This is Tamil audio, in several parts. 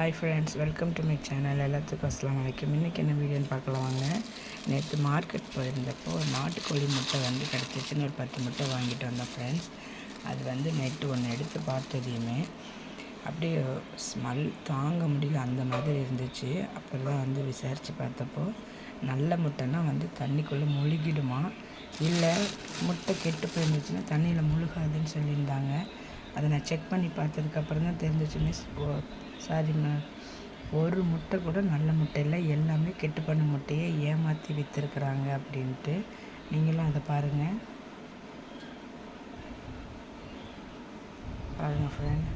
Hi friends welcome to my channel எல்லாத்துக்கும் அஸ்லாம் வலைக்கும் இன்றைக்கி என்ன வீடியோன்னு பார்க்கலாம் வாங்க. நேற்று மார்க்கெட் போயிருந்தப்போ ஒரு நாட்டுக்கோழி முட்டை வந்து கிடச்சிச்சின்னு ஒரு பத்து முட்டை வாங்கிட்டு வந்தேன் ஃப்ரெண்ட்ஸ் அது வந்து நெட்டு ஒன்று எடுத்து பார்த்ததையுமே அப்படியே ஸ்மெல் தாங்க முடியல. அந்த மாதிரி இருந்துச்சு. அப்புறம் வந்து விசாரித்து பார்த்தப்போ நல்ல முட்டைன்னா வந்து தண்ணிக்குள்ளே முழுகிடுமா? இல்லை முட்டை கெட்டு போயிருந்துச்சுன்னா தண்ணியில் முழுகாதுன்னு சொல்லியிருந்தாங்க. அதை நான் செக் பண்ணி பார்த்ததுக்கப்புறம் தான் தெரிஞ்சிச்சு மிஸ் ஓ சாரிம்மா ஒரு முட்டை கூட நல்ல முட்டை இல்லை. எல்லாமே கெட்டு பண்ண முட்டையை ஏமாற்றி விற்றுருக்குறாங்க அப்படின்ட்டு. நீங்களும் அதை பாருங்கள் பாருங்கள் ஃப்ரெண்ட்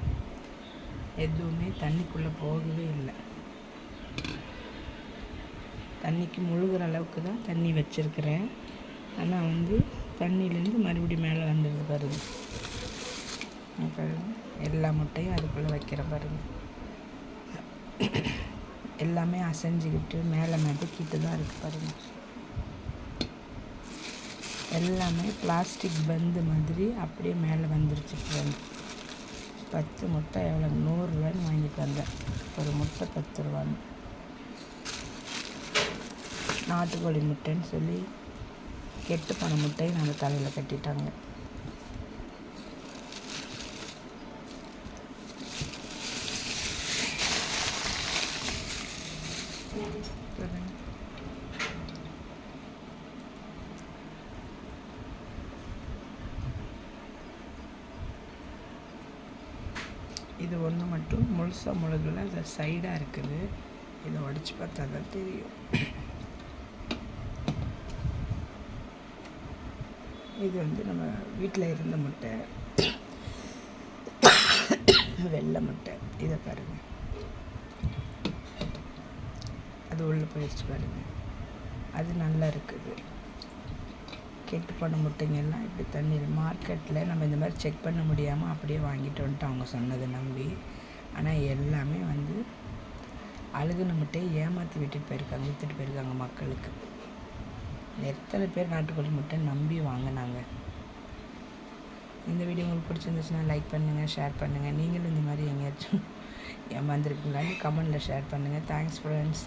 எதுவுமே தண்ணிக்குள்ளே போகவே இல்லை. தண்ணிக்கு முழுகிற அளவுக்கு தான் தண்ணி வச்சுருக்கிறேன். ஆனால் வந்து தண்ணியிலேருந்து மறுபடியும் மேலே வந்துடுது பாருங்கள் எல்லா முட்டையும் அதுக்குள்ளே வைக்கிற பாருங்க. எல்லாமே அசைஞ்சிக்கிட்டு மேலே மிதக்கிட்டு தான் இருக்குது பாருங்க. எல்லாமே பிளாஸ்டிக் பந்து மாதிரி அப்படியே மேலே வந்துருச்சு பாருங்க. பத்து முட்டை எவ்வளோ நூறுரூவான்னு வாங்கிட்டு வந்தேன். ஒரு முட்டை பத்து ரூபான்னு. நாட்டுக்கோழி முட்டைன்னு சொல்லி கெட்டு போன முட்டையை நம்ம தலையில் கட்டிட்டாங்க. இது ஒன்று மட்டும் முழுசாக முழுகல அந்த சைடாக இருக்குது. இதை உடச்சி பார்த்தா தான் தெரியும். இது வந்து நம்ம வீட்டில் இருந்த முட்டை. வெள்ளை முட்டை. இதை பாருங்கள் அது உள்ளே போயிடுச்சு பாருங்கள் அது நல்லா இருக்குது. கெட்டு போன முட்டைங்கெல்லாம் இப்படி தண்ணீர் மார்க்கெட்டில் நம்ம இந்த மாதிரி செக் பண்ண முடியாமல் அப்படியே வாங்கிட்டு வந்துட்டு அவங்க சொன்னதை நம்பி. ஆனால் எல்லாமே வந்து அழுகுன முட்டையை ஏமாற்றி விட்டுட்டு போயிருக்காங்க விற்றுட்டு போயிருக்காங்க மக்களுக்கு. எத்தனை பேர் நாட்டுக்கோழி முட்டை நம்பி வாங்கினாங்க. இந்த வீடியோ உங்களுக்கு பிடிச்சிருந்துச்சுன்னா லைக் பண்ணுங்கள் ஷேர் பண்ணுங்கள் நீங்களும் இந்த மாதிரி எங்கேயாச்சும் ஏமாந்துருக்கீங்களான்னு கமெண்டில் ஷேர் பண்ணுங்கள் தேங்க்ஸ் ஃப்ரெண்ட்ஸ்